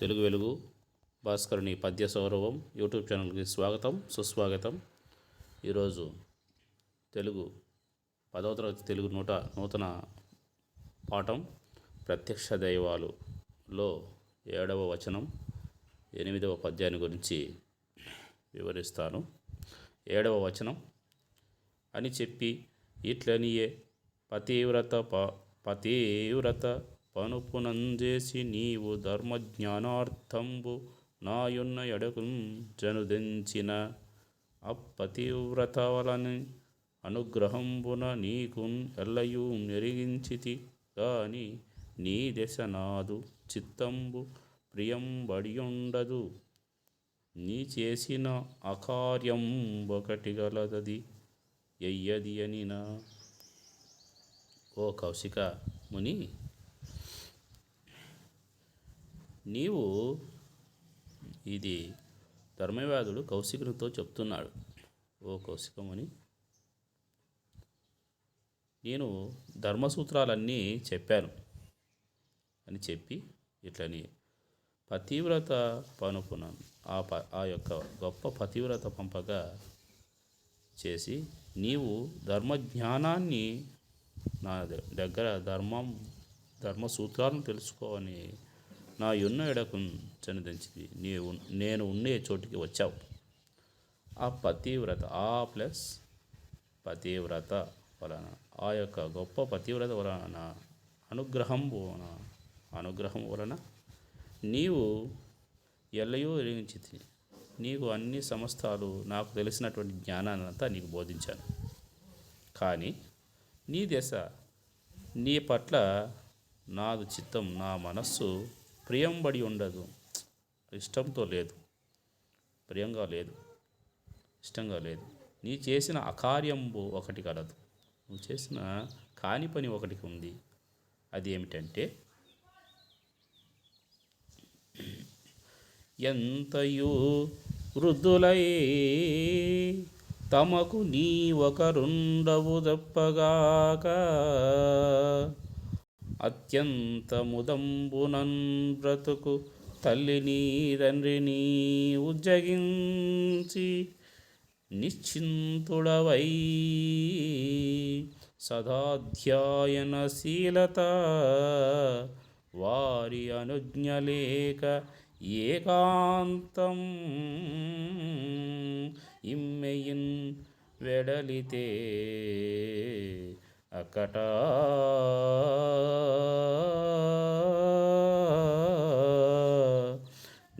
తెలుగు వెలుగు భాస్కరుని పద్య సౌరవం యూట్యూబ్ ఛానల్కి స్వాగతం సుస్వాగతం. ఈరోజు తెలుగు పదవ తరగతి తెలుగు నూట నూతన పాఠం ప్రత్యక్ష దైవాలులో ఏడవ వచనం ఎనిమిదవ పద్యాన్ని గురించి వివరిస్తాను. ఏడవ వచనం అని చెప్పి ఇట్లనియే పతివ్రత ప పతివ్రత పనుపునంజేసి నీవు ధర్మజ్ఞానార్థంబు నాయున్న ఎడకున్ జనుదించిన అపతివ్రత వలని అనుగ్రహంబున నీకు ఎల్లయూ నెరిగించితి గాని నీ దశ నాదు చిత్తంబు ప్రియం బడియుండదు నీ చేసిన అకార్యం ఒకటి గలదది ఎయ్యది అనినా ఓ కౌశిక ముని నీవు ఇది ధర్మవ్యాధుడు కౌశికునితో చెప్తున్నాడు. ఓ కౌశికముని నేను ధర్మసూత్రాలన్నీ చెప్పాను అని చెప్పి ఇట్లని పతివ్రత పనుకున్నాను ఆ ప ఆ యొక్క గొప్ప పతివ్రత పంపగా చేసి నీవు ధర్మజ్ఞానాన్ని నా దగ్గర ధర్మం ధర్మ సూత్రాలను తెలుసుకోవని నా యున్న ఎడకు చనిదించింది నీవు నేను ఉండే చోటికి వచ్చావు. ఆ పతివ్రత ఆ ప్లస్ పతివ్రత వలన ఆ యొక్క గొప్ప పతివ్రత వలన అనుగ్రహం వలన అనుగ్రహం వలన నీవు ఎల్లయో ఎరిగించి నీకు అన్ని సమస్తాలు నాకు తెలిసినటువంటి జ్ఞానాన్ని అంతా నీకు బోధించాను. కానీ నీ దశ నీ పట్ల నాదు చిత్తం నా మనస్సు ప్రియంబడి ఉండదు. ఇష్టంతో లేదు. ప్రియంగా లేదు. ఇష్టంగా లేదు. నీ చేసిన అకార్యంబు ఒకటి కలదు. నువ్వు చేసిన కాని పని ఒకటి ఉంది. అది ఏమిటంటే ఎంతయు వృద్ధులై తమకు నీ ఒకరుండవు తప్పగాక అత్యంతముదంబునన్ బ్రతుకు తల్లిని తండ్రిని ఉజ్జగించి నిశ్చింతుడవై. సదాధ్యాయనశీలత వారి అనుజ్ఞలేక ఏకాంతం ఇమ్మెయిన్ వెడలితే అకట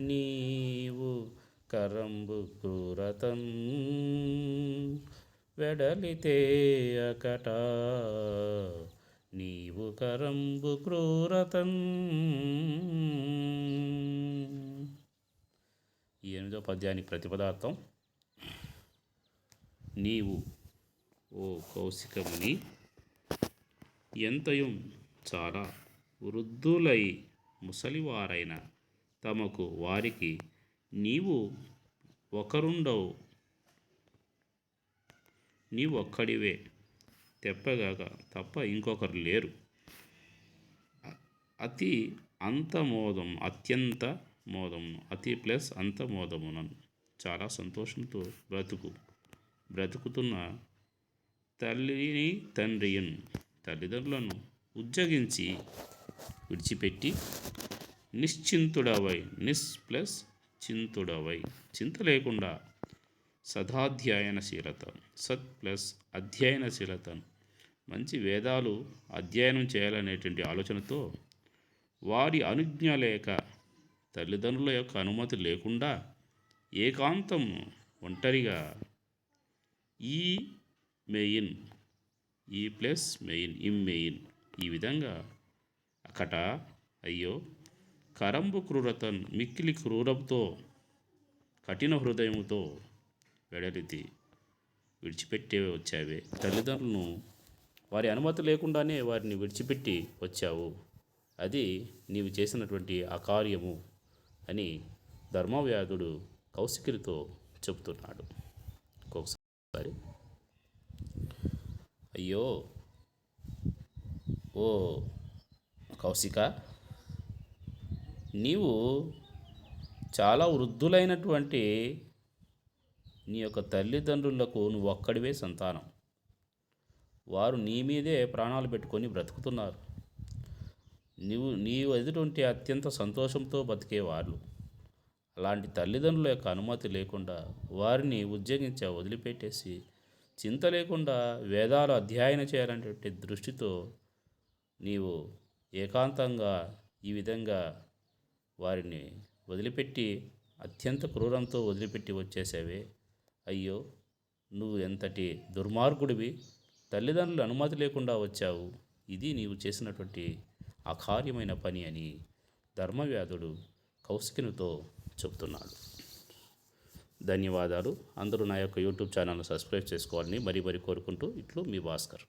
నీవు కరంబు క్రూరతం వెడలితే అకట నీవు కరంబు క్రూరతం. ఎనిమిదో పద్యానికి ప్రతిపదార్థం. నీవు ఓ కౌశికముని ఎంతయు చాలా వృద్ధులై ముసలివారైన తమకు వారికి నీవు ఒకరుండవు. నీవు ఒక్కడివే తెప్పగాక తప్ప ఇంకొకరు లేరు. అతి అంత మోదం అత్యంత మోదమును అతి ప్లస్ అంతమోదమునను చాలా సంతోషంతో బ్రతుకు బ్రతుకుతున్న తల్లిని తండ్రియున్ తల్లిదండ్రులను ఉజ్జగించి విడిచిపెట్టి నిశ్చింతుడవై నిస్ ప్లస్ చింతుడవై చింత లేకుండా సదాధ్యయనశీలత సత్ ప్లస్ అధ్యయనశీలత మంచి వేదాలు అధ్యయనం చేయాలనేటువంటి ఆలోచనతో వారి అనుజ్ఞ లేక తల్లిదండ్రుల యొక్క అనుమతి లేకుండా ఏకాంతం ఒంటరిగా ఈ మెయిన్ ఈ ప్లస్ మెయిన్ ఇమ్ మెయిన్ ఈ విధంగా అకట అయ్యో కరంబు క్రూరతన్ మిక్కిలి క్రూరంతో కఠిన హృదయముతో వెడలితి విడిచిపెట్టే వచ్చావే. తల్లిదండ్రులను వారి అనుమతి లేకుండానే వారిని విడిచిపెట్టి వచ్చావు. అది నీవు చేసినటువంటి అకార్యము అని ధర్మవ్యాధుడు కౌశికునితో చెబుతున్నాడు. అయ్యో. ఓ కౌశిక. నీవు చాలా వృద్ధులైనటువంటి నీ యొక్క తల్లిదండ్రులకు నువ్వు ఒక్కడివే సంతానం. వారు నీ మీదే ప్రాణాలు పెట్టుకొని బ్రతుకుతున్నారు. నీవు నీవు ఎదుటి అత్యంత సంతోషంతో బతికే వాళ్ళు అలాంటి తల్లిదండ్రుల యొక్క అనుమతి లేకుండా వారిని ఉద్యోగించా వదిలిపెట్టేసి చింత లేకుండా వేదాలు అధ్యయనం చేయాలనేటువంటి దృష్టితో నీవు ఏకాంతంగా ఈ విధంగా వారిని వదిలిపెట్టి అత్యంత క్రూరంతో వదిలిపెట్టి వచ్చేసావే. అయ్యో నువ్వు ఎంతటి దుర్మార్గుడివి. తల్లిదండ్రుల అనుమతి లేకుండా వచ్చావు. ఇది నీవు చేసినటువంటి అకార్యమైన పని అని ధర్మవ్యాధుడు కౌశికునితో చెప్తున్నాడు ధన్యవాదాలు. అందరూ నా యొక్క యూట్యూబ్ ఛానల్ను సబ్స్క్రైబ్ చేసుకోవాలని మరీ మరీ కోరుకుంటూ ఇట్లు మీ భాస్కర్.